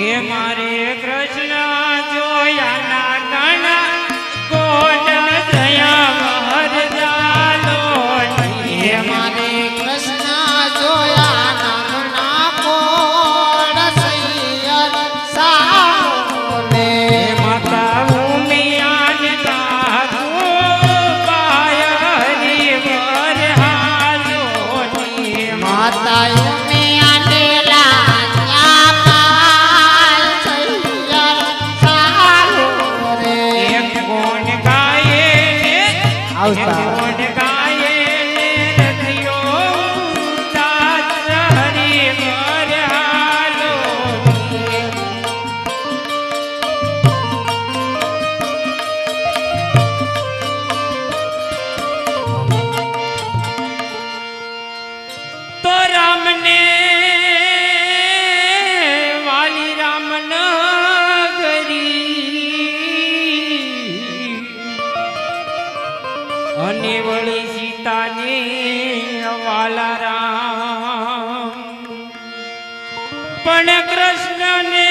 હે મારે કૃષ્ણ જોયા ના રાજાની વાલા રામ. પણ કૃષ્ણને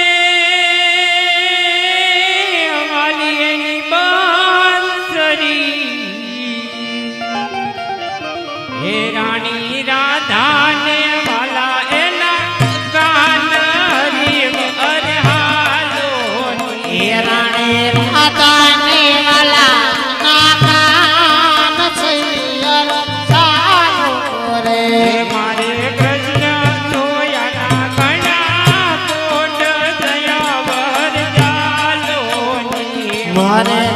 હે રાણી રાધાને Good morning.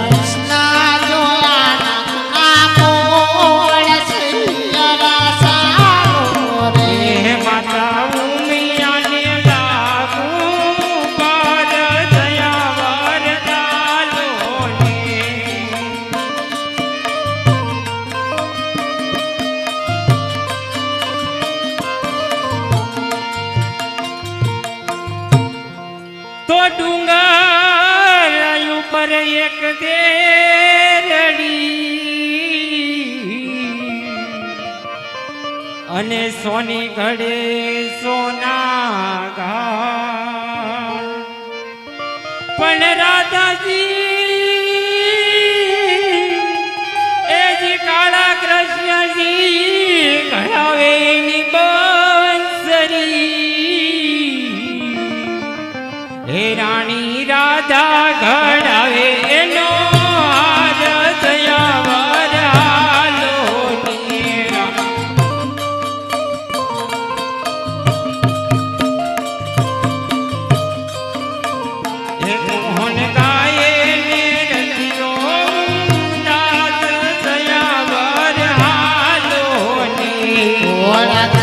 અને સોની ઘડે સો para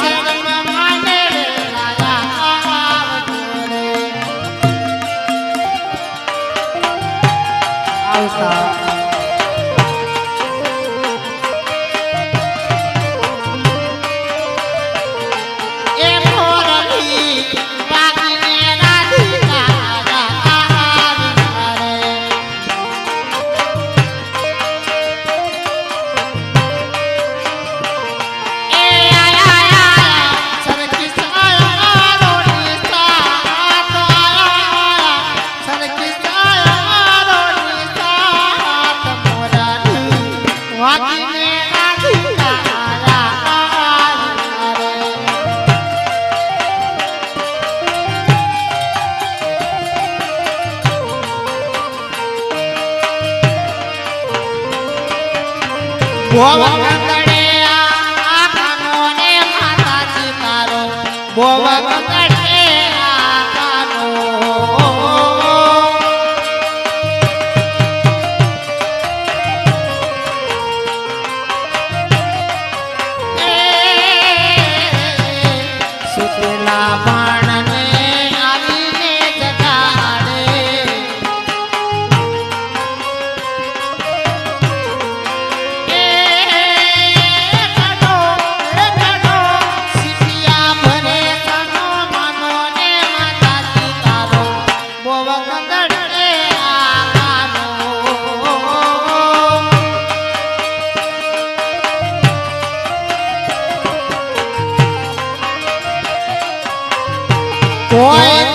વાગીને કડે આ આ કાનોને માતાજી તારો ગોવર્ધને આ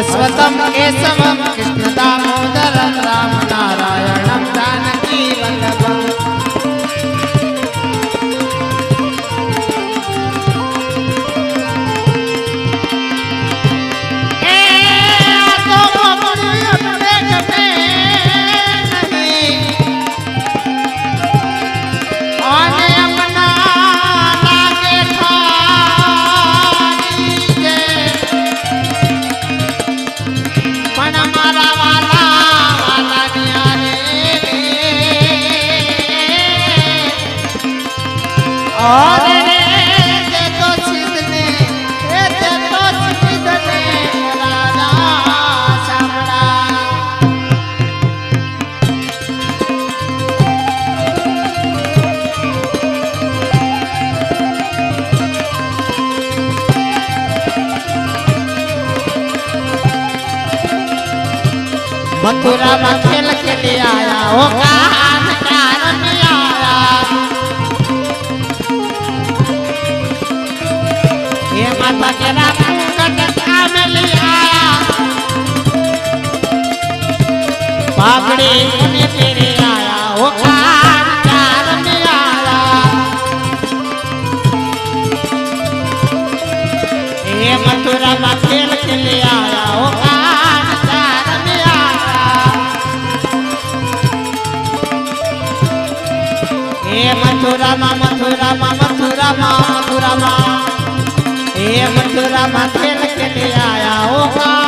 અશ્વતમ કેશવમ કૃષ્ણ દામોદરમ રામ નારાયણમ જાનકી मथुरा में खेल के लिए आया ओ कान कार में आया ये माता के राम कटका में ले आया बाबड़ी ने तेरे आया ओ कान कार में आया ये मथुरा में खेल के लिए आया મથુરામાં મથુરામાં મથુરામાં મથુરામાં. એ મથુરામાં ખેલ કે આયા ઓ